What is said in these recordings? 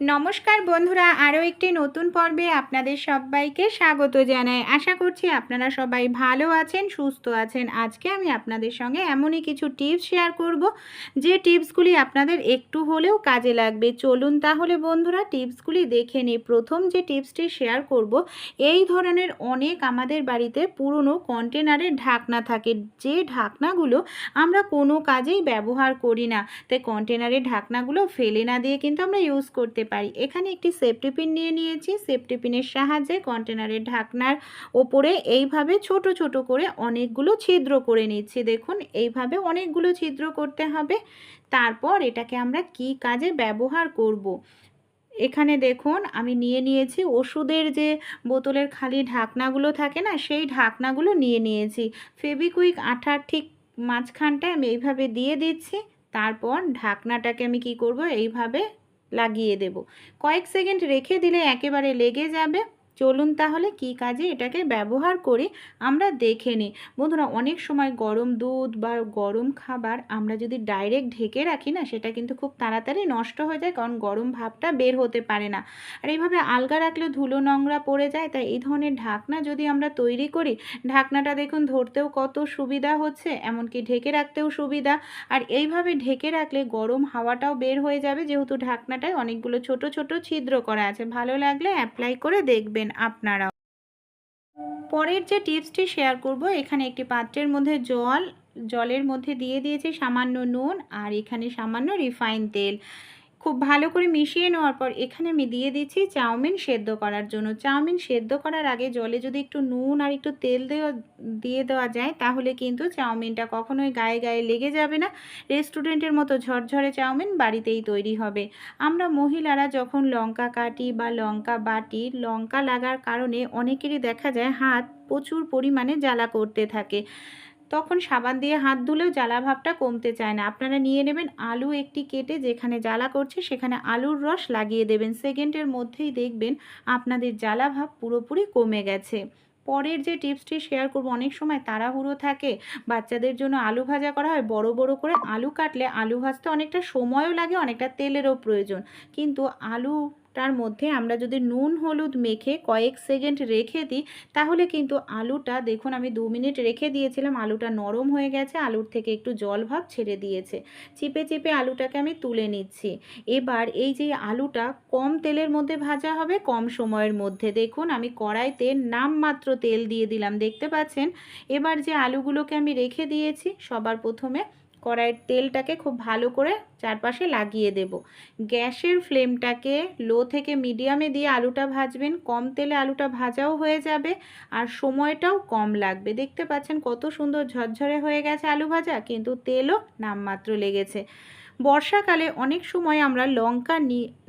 নমস্কার বন্ধুরা, আরও একটি নতুন পর্বে আপনাদের সবাইকে স্বাগত জানাই। আশা করছি আপনারা সবাই ভালো আছেন, সুস্থ আছেন। আজকে আমি আপনাদের সঙ্গে এমনই কিছু টিপস শেয়ার করব, যে টিপসগুলি আপনাদের একটু হলেও কাজে লাগবে। চলুন তাহলে বন্ধুরা, টিপসগুলি দেখে নিই। প্রথম যে টিপসটি শেয়ার করব, এই ধরনের অনেক আমাদের বাড়িতে পুরনো কন্টেনারের ঢাকনা থাকে। যে ঢাকনাগুলো আমরা কোনো কাজেই ব্যবহার করি না, তাই কন্টেনারের ঢাকনাগুলো ফেলে না দিয়ে কিন্তু আমরা ইউজ করতে পারি। এখানে একটি সেফটি পিন নিয়ে নিয়েছি। সেফটি পিনের সাহায্যে কন্টেনারের ঢাকনার ওপরে এইভাবে ছোট ছোট করে অনেকগুলো ছিদ্র করে নিচ্ছি। দেখুন, এইভাবে অনেকগুলো ছিদ্র করতে হবে। তারপর এটাকে আমরা কি কাজে ব্যবহার করব। এখানে দেখুন, আমি নিয়ে নিয়েছি ওষুধের যে বোতলের খালি ঢাকনাগুলো থাকে না, সেই ঢাকনাগুলো নিয়ে নিয়েছি। ফেবিকুইক আঠার ঠিক মাঝখানটায় আমি এইভাবে দিয়ে দিচ্ছি। তারপর ঢাকনাটাকে আমি কি করব? এইভাবে লাগিয়ে দেব। কয়েক সেকেন্ড রেখে দিলে একেবারে লেগে যাবে। চলুন তাহলে কি কাজে এটাকে ব্যবহার করে আমরা দেখে নিই। বন্ধুরা, অনেক সময় গরম দুধ বা গরম খাবার আমরা যদি ডাইরেক্ট ঢেকে রাখি না, সেটা কিন্তু খুব তাড়াতাড়ি নষ্ট হয়ে যায় কারণ গরম ভাবটা বের হতে পারে না। আর এইভাবে আলগা রাখলে ধুলো নোংরা পড়ে যায়, তাই এই ধরনের ঢাকনা যদি আমরা তৈরি করি, ঢাকনাটা দেখুন ধরতেও কত সুবিধা হচ্ছে, এমনকি ঢেকে রাখতেও সুবিধা। আর এইভাবে ঢেকে রাখলে গরম হাওয়াটাও বের হয়ে যাবে, যেহেতু ঢাকনাটায় অনেকগুলো ছোট ছোট ছিদ্র করা আছে। ভালো লাগলে অ্যাপ্লাই করে দেখবেন। আপনারাও। পরের যে টিপসটি শেয়ার করব, এখানে একটি পাত্রের মধ্যে জল, জলের মধ্যে দিয়ে দিয়েছি সামান্য নুন আর এখানে সামান্য রিফাইন তেল। খুব ভালো করে মিশিয়ে নেওয়ার পর এখানে আমি দিয়ে দিচ্ছি চাউমিন সেদ্ধ করার জন্য। চাউমিন সেদ্ধ করার আগে জলে যদি একটু নুন আর একটু তেল দেওয়া, দিয়ে দেওয়া যায়, তাহলে কিন্তু চাউমিনটা কখনোই গায়ে গায়ে লেগে যাবে না। রেস্টুরেন্টের মতো ঝরঝরে চাউমিন বাড়িতেই তৈরি হবে। আমরা মহিলারা যখন লঙ্কা কাটি বা লঙ্কা বাটি, লঙ্কা লাগার কারণে অনেকেরই দেখা যায় হাত প্রচুর পরিমাণে জ্বালা করতে থাকে। তখন সাবান দিয়ে হাত ধুলেও জ্বালা ভাবটা কমতে চায় না। আপনারা নিয়ে নেবেন আলু একটি কেটে যেখানে জ্বালা করছে সেখানে আলুর রস লাগিয়ে দেবেন। সেকেন্ডের মধ্যেই দেখবেন আপনাদের জ্বালা ভাব পুরোপুরি কমে গেছে। পরের যে টিপসটি শেয়ার করব, অনেক সময় তাড়াহুড়ো থাকে। বাচ্চাদের জন্য আলু ভাজা করা হয়। বড় বড় করে আলু কাটলে আলু ভাজতে অনেকটা সময়ও লাগে, অনেকটা তেলেরও প্রয়োজন। কিন্তু আলু তার মধ্যে আমরা যদি নুন, হলুদ মেখে কয়েক সেকেন্ড রেখে দিই, তাহলে কিন্তু আলুটা, দেখুন আমি দু মিনিট রেখে দিয়েছিলাম, আলুটা নরম হয়ে গেছে, আলুর থেকে একটু জল ভাব ছেড়ে দিয়েছে। চিপে চিপে আলুটাকে আমি তুলে নিচ্ছি। এবার এই যে আলুটা কম তেলের মধ্যে ভাজা হবে, কম সময়ের মধ্যে, দেখুন আমি কড়াইতে নামমাত্র তেল দিয়ে দিলাম, দেখতে পাচ্ছেন? এবার যে আলুগুলোকে আমি রেখে দিয়েছি, সবার প্রথমে কড়াইয়ের তেলটাকে খুব ভালো করে চারপাশে লাগিয়ে দেব। গ্যাসের ফ্লেমটাকে লো থেকে মিডিয়ামে দিয়ে আলুটা ভাজবেন। কম তেলে আলুটা ভাজাও হয়ে যাবে আর সময়টাও কম লাগবে। দেখতে পাচ্ছেন কত সুন্দর ঝরঝরে হয়ে গেছে আলু ভাজা, কিন্তু তেলও নামমাত্র লেগেছে। বর্ষাকালে অনেক সময় আমরা লঙ্কা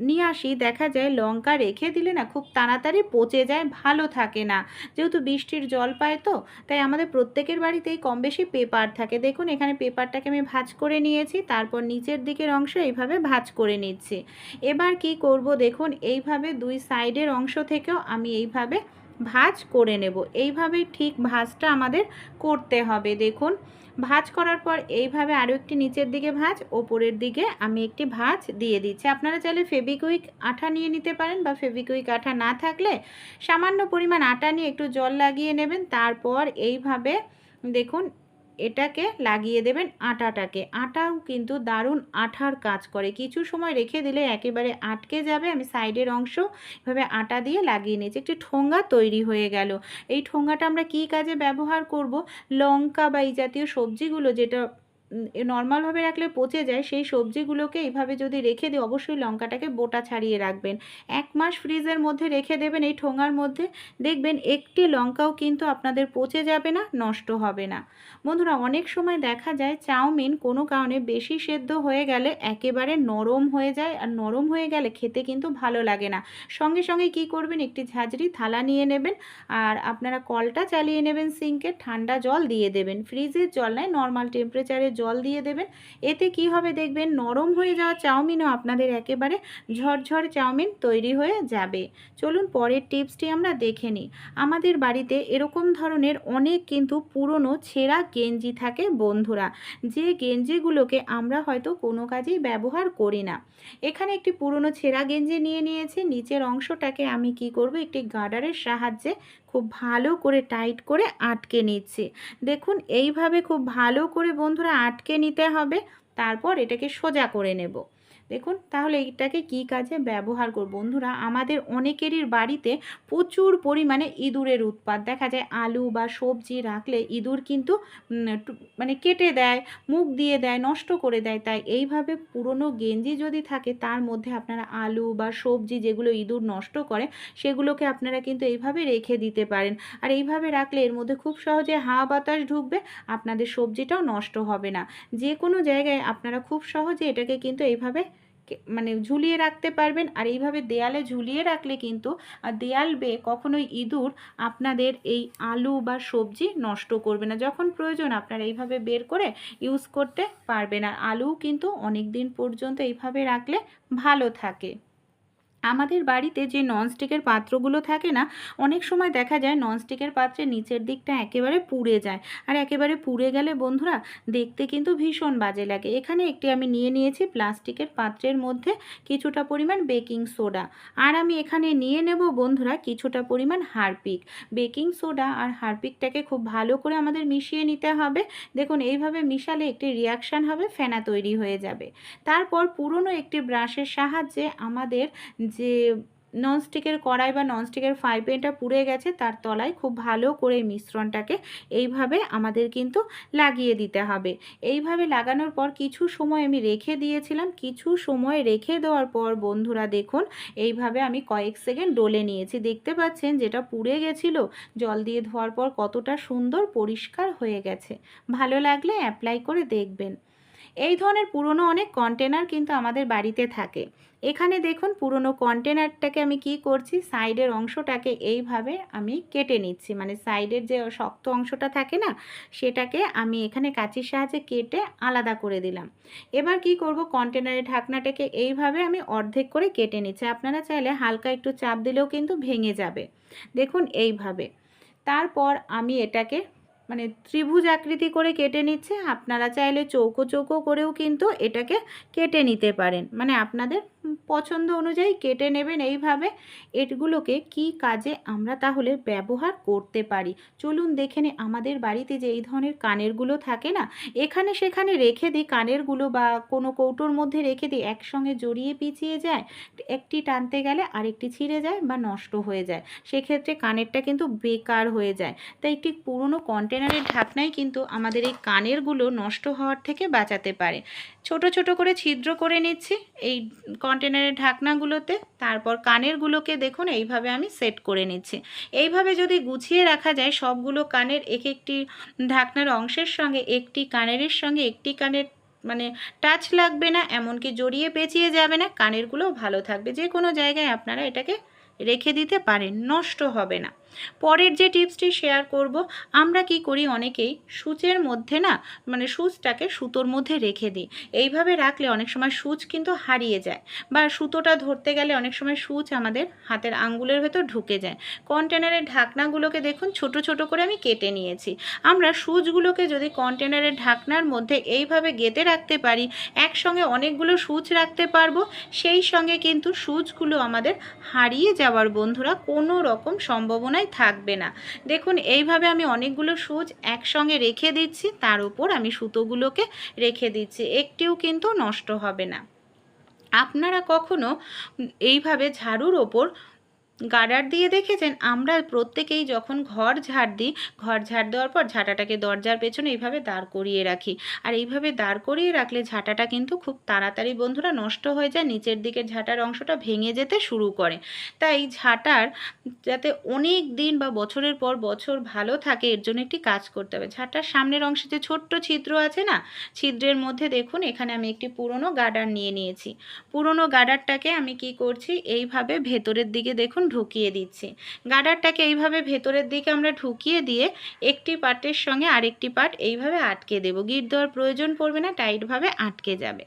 নিয়ে আসি, দেখা যায় লঙ্কা রেখে দিলে না খুব তাড়াতাড়ি পচে যায়, ভালো থাকে না। যেহেতু বৃষ্টির জল পায় তো, তাই আমাদের প্রত্যেকের বাড়িতেই কম বেশি পেপার থাকে। দেখুন, এখানে পেপারটাকে আমি ভাজ করে নিয়েছি, তারপর নিচের দিকের অংশ এইভাবে ভাজ করে নিচ্ছি। এবার কি করব দেখুন, এইভাবে দুই সাইডের অংশ থেকেও আমি এইভাবে ভাজ করে নেব। এইভাবে ঠিক ভাজটা আমাদের করতে হবে। দেখুন ভাজ করার পর এইভাবে আরও একটি নিচের দিকে ভাঁজ, ওপরের দিকে আমি একটি ভাঁজ দিয়ে দিচ্ছি। আপনারা চাইলে ফেবিকুইক আঠা নিয়ে নিতে পারেন বা ফেবিকুইক আঠা না থাকলে সামান্য পরিমাণ আটা নিয়ে একটু জল লাগিয়ে নেবেন। তারপর এইভাবে দেখুন এটাকে লাগিয়ে দেবেন আটাটাকে। আটাও কিন্তু দারুণ আঠার কাজ করে। কিছু সময় রেখে দিলে একেবারে আটকে যাবে। আমি সাইডের অংশ এভাবে আটা দিয়ে লাগিয়ে নিয়েছি। একটি ঠোঙ্গা তৈরি হয়ে গেল। এই ঠোঙ্গাটা আমরা কি কাজে ব্যবহার করব? লঙ্কা বা এই জাতীয় সবজিগুলো যেটা নর্মালভাবে রাখলে পচে যায়, সেই সবজিগুলোকে এইভাবে যদি রেখে দিই, অবশ্যই লঙ্কাটাকে বোটা ছাড়িয়ে রাখবেন। এক মাস ফ্রিজের মধ্যে রেখে দেবেন, এই ঠোঙার মধ্যে। দেখবেন একটি লঙ্কাও কিন্তু আপনাদের পচে যাবে না, নষ্ট হবে না। বন্ধুরা, অনেক সময় দেখা যায় চাউমিন কোনো কারণে বেশি সেদ্ধ হয়ে গেলে একেবারে নরম হয়ে যায়, আর নরম হয়ে গেলে খেতে কিন্তু ভালো লাগে না। সঙ্গে সঙ্গে কি করবেন, একটি ঝাঁঝরি থালা নিয়ে নেবেন, আর আপনারা কলটা চালিয়ে নেবেন সিঙ্কে, ঠান্ডা জল দিয়ে দেবেন। ফ্রিজের জল নয় নর্মাল টেম্পারেচারের জল দিয়ে দেবেন। এতে কি হবে দেখবেন, নরম হয়ে যাওয়া চাউমিনও আপনাদের একেবারে ঝরঝর চাউমিন তৈরি হয়ে যাবে। চলুন পরের টিপসটি আমরা দেখে নিই। আমাদের বাড়িতে এরকম ধরনের অনেক কিন্তু পুরনো ছেঁড়া গেঞ্জি থাকে বন্ধুরা। যে গেঞ্জিগুলোকে আমরা হয়তো কোনো কাজেই ব্যবহার করি না। এখানে একটি পুরনো ছেঁড়া গেঞ্জি নিয়ে নিয়েছি। নিচের অংশটাকে আমি কি করব, একটি গার্ডারের সাহায্যে খুব ভালো করে টাইট করে আটকে নিচ্ছি। দেখুন, এইভাবে খুব ভালো করে বন্ধুরা আটকে নিতে হবে। তারপর এটাকে সোজা করে নেব। দেখুন, তাহলে এইটাকে কি কাজে ব্যবহার করব? বন্ধুরা, আমাদের অনেকেরই বাড়িতে প্রচুর পরিমাণে ইঁদুরের উৎপাত। দেখা যায় আলু বা সবজি রাখলে ইঁদুর কিন্তু মানে কেটে দেয়, মুখ দিয়ে দেয়, নষ্ট করে দেয়। তাই এইভাবে পুরনো গেঞ্জি যদি থাকে, তার মধ্যে আপনারা আলু বা সবজি যেগুলো ইঁদুর নষ্ট করে, সেগুলোকে আপনারা কিন্তু এইভাবে রেখে দিতে পারেন। আর এইভাবে রাখলে এর মধ্যে খুব সহজে হাওয়া বাতাস ঢুকবে, আপনাদের সবজিটাও নষ্ট হবে না। যে কোনো জায়গায় আপনারা খুব সহজে এটাকে কিন্তু এইভাবে মানে ঝুলিয়ে রাখতে পারবেন। আর এইভাবে দেয়ালে ঝুলিয়ে রাখলে কিন্তু আর দেয়াল বেয়ে কখনোই ইঁদুর আপনাদের এই আলু বা সবজি নষ্ট করবে না। যখন প্রয়োজন আপনারা এইভাবে বের করে ইউজ করতে পারবেন। আর আলু কিন্তু অনেক দিন পর্যন্ত এইভাবে রাখলে ভালো থাকে। আমাদের বাড়িতে যে ননস্টিকের পাত্রগুলো থাকে না, অনেক সময় দেখা যায় ননস্টিকের পাত্রের নিচের দিকটা একেবারে পুড়ে যায়। আর একেবারে পুড়ে গেলে বন্ধুরা, দেখতে কিন্তু ভীষণ বাজে লাগে। এখানে একটি আমি নিয়ে নিয়েছি প্লাস্টিকের পাত্রের মধ্যে কিছুটা পরিমাণ বেকিং সোডা। আর আমি এখানে নিয়ে নেব বন্ধুরা কিছুটা পরিমাণ হারপিক। বেকিং সোডা আর হারপিকটাকে খুব ভালো করে আমাদের মিশিয়ে নিতে হবে। দেখুন, এইভাবে মিশালে একটি রিয়াকশান হবে, ফেনা তৈরি হয়ে যাবে। তারপর পুরনো একটি ব্রাশের সাহায্যে আমাদের যে ননস্টিকের কড়াই বা ননস্টিকের ফ্রাই প্যানটা পুড়ে গেছে, তার তলায় খুব ভালো করে মিশ্রণটাকে এইভাবে আমাদের কিন্তু লাগিয়ে দিতে হবে। এইভাবে লাগানোর পর কিছু সময় আমি রেখে দিয়েছিলাম। কিছু সময় রেখে দেওয়ার পর বন্ধুরা দেখুন, এইভাবে আমি কয়েক সেকেন্ড ডলে নিয়েছি। দেখতে পাচ্ছেন যেটা পুড়ে গেছিল, জল দিয়ে ধোয়ার পর কতটা সুন্দর পরিষ্কার হয়ে গেছে। ভালো লাগলে অ্যাপ্লাই করে দেখবেন। এই ধরনের পুরনো অনেক কন্টেনার কিন্তু আমাদের বাড়িতে থাকে। এখানে দেখুন পুরনো কন্টেনারটাকে আমি কি করছি সাইডের অংশটাকে এইভাবে আমি কেটে নিচ্ছি। মানে সাইডের যে শক্ত অংশটা থাকে না, সেটাকে আমি এখানে কাঁচির সাহায্যে কেটে আলাদা করে দিলাম। এবার কি করব কন্টেনারের ঢাকনাটাকে এইভাবে আমি অর্ধেক করে কেটে নিচ্ছি। আপনারা চাইলে হালকা একটু চাপ দিলেও কিন্তু ভেঙে যাবে। দেখুন এইভাবে। তারপর আমি এটাকে মানে ত্রিভুজ আকৃতি করে কেটে নিচ্ছে, আপনারা চাইলে চৌকো চৌকো করেও কিন্তু এটাকে কেটে নিতে পারেন। মানে আপনাদের পছন্দ অনুযায়ী কেটে নেবেন এইভাবে। এগুলোকে কি কাজে আমরা তাহলে ব্যবহার করতে পারি? চলুন দেখে নে আমাদের বাড়িতে যে এই ধরনের কানেরগুলো থাকে না, এখানে সেখানে রেখে দিই কানেরগুলো বা কোনো কৌটোর মধ্যে রেখে দিই, একসঙ্গে জড়িয়ে পিছিয়ে যায়, একটি টানতে গেলে আরেকটি ছিঁড়ে যায় বা নষ্ট হয়ে যায়। সেক্ষেত্রে কানেরটা কিন্তু বেকার হয়ে যায়। তাই একটি পুরনো কন্টেনারের ঢাকনাই কিন্তু আমাদের এই কানেরগুলো নষ্ট হওয়ার থেকে বাঁচাতে পারে। ছোট ছোট করে ছিদ্র করে নিচ্ছি। এই কন্টেনারের ঢাকনাগুলোতে, তারপর কানেরগুলোকে দেখুন, এইভাবে আমি সেট করে নিচ্ছি। এইভাবে যদি গুছিয়ে রাখা যায়, সবগুলো কানের এক একটি ঢাকনার অংশের সঙ্গে, একটি কানেরের সঙ্গে, একটি কানের মানে টাচ লাগবে না, এমনকি জড়িয়ে পেঁচিয়ে যাবে না, কানেরগুলোও ভালো থাকবে। যে কোনো জায়গায় আপনারা এটাকে রেখে দিতে পারেন, নষ্ট হবে না। পরের যে টিপসটি শেয়ার করব, আমরা কি করি অনেকেই? সূচের মধ্যে না মানে সূচটাকে সুতোর মধ্যে রেখে দিই। এইভাবে রাখলে অনেক সময় সূচ কিন্তু হারিয়ে যায় বা সুতোটা ধরতে গেলে অনেক সময় সূচ আমাদের হাতের আঙ্গুলের ভেতর ঢুকে যায়। কন্টেনারের ঢাকনাগুলোকে দেখুন, ছোট ছোট করে আমি কেটে নিয়েছি। আমরা সূচগুলোকে যদি কন্টেনারের ঢাকনার মধ্যে এইভাবে গেঁথে রাখতে পারি, একসঙ্গে অনেকগুলো সূচ রাখতে পারব, সেই সঙ্গে কিন্তু সূচগুলো আমাদের হারিয়ে যাওয়ার বন্ধুরা কোনো রকম সম্ভাবনাই থাকবে না। দেখুন, এইভাবে আমি অনেকগুলো সুচ একসঙ্গে রেখে দিচ্ছি, তার উপর আমি সুতোগুলোকে রেখে দিচ্ছি, একটিও কিন্তু নষ্ট হবে না। আপনারা কখনো এইভাবে ঝাড়ুর ওপর গার্ডার দিয়ে দেখেছেন, আমরা প্রত্যেকেই যখন ঘর ঝাড় দিই, ঘর ঝাড় দেওয়ার পর ঝাঁটাটাকে দরজার পেছনে এইভাবে দাঁড় করিয়ে রাখি। আর এইভাবে দাঁড় করিয়ে রাখলে ঝাঁটাটা কিন্তু খুব তাড়াতাড়ি, বন্ধুরা, নষ্ট হয়ে যায়, নিচের দিকের ঝাঁটার অংশটা ভেঙে যেতে শুরু করে। তাই ঝাঁটার যাতে অনেক দিন বা বছরের পর বছর ভালো থাকে, এর জন্য একটি কাজ করতে হবে। ঝাঁটার সামনের অংশে যে ছোট্ট ছিদ্র আছে না, ছিদ্রের মধ্যে দেখুন, এখানে আমি একটি পুরনো গার্ডার নিয়ে নিয়েছি। পুরনো গার্ডারটাকে আমি কি করছি, এইভাবে ভেতরের দিকে দেখুন এখন ঢুকিয়ে দিচ্ছি। গার্ডারটাকে এইভাবে ভেতরের দিকে আমরা ঢুকিয়ে দিয়ে একটি পার্টের সঙ্গে আরেকটি পার্ট এইভাবে আটকে দেবো। গিট দেওয়ার প্রয়োজন পড়বে না, টাইটভাবে আটকে যাবে।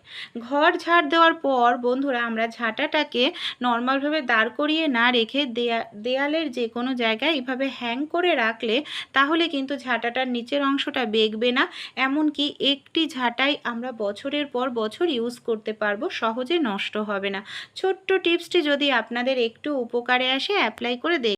ঘর ঝাড় দেওয়ার পর বন্ধুরা, আমরা ঝাঁটাটাকে নর্মালভাবে দাঁড় করিয়ে না রেখে দেয়া দেয়ালের যে কোনো জায়গায় এইভাবে হ্যাং করে রাখলে তাহলে কিন্তু ঝাঁটাটার নিচের অংশটা বেগবে না। এমনকি একটি ঝাঁটাই আমরা বছরের পর বছর ইউজ করতে পারব, সহজে নষ্ট হবে না। ছোট্ট টিপসটি যদি আপনাদের একটু উপকারে আসে অ্যাপ্লাই করে দেখ।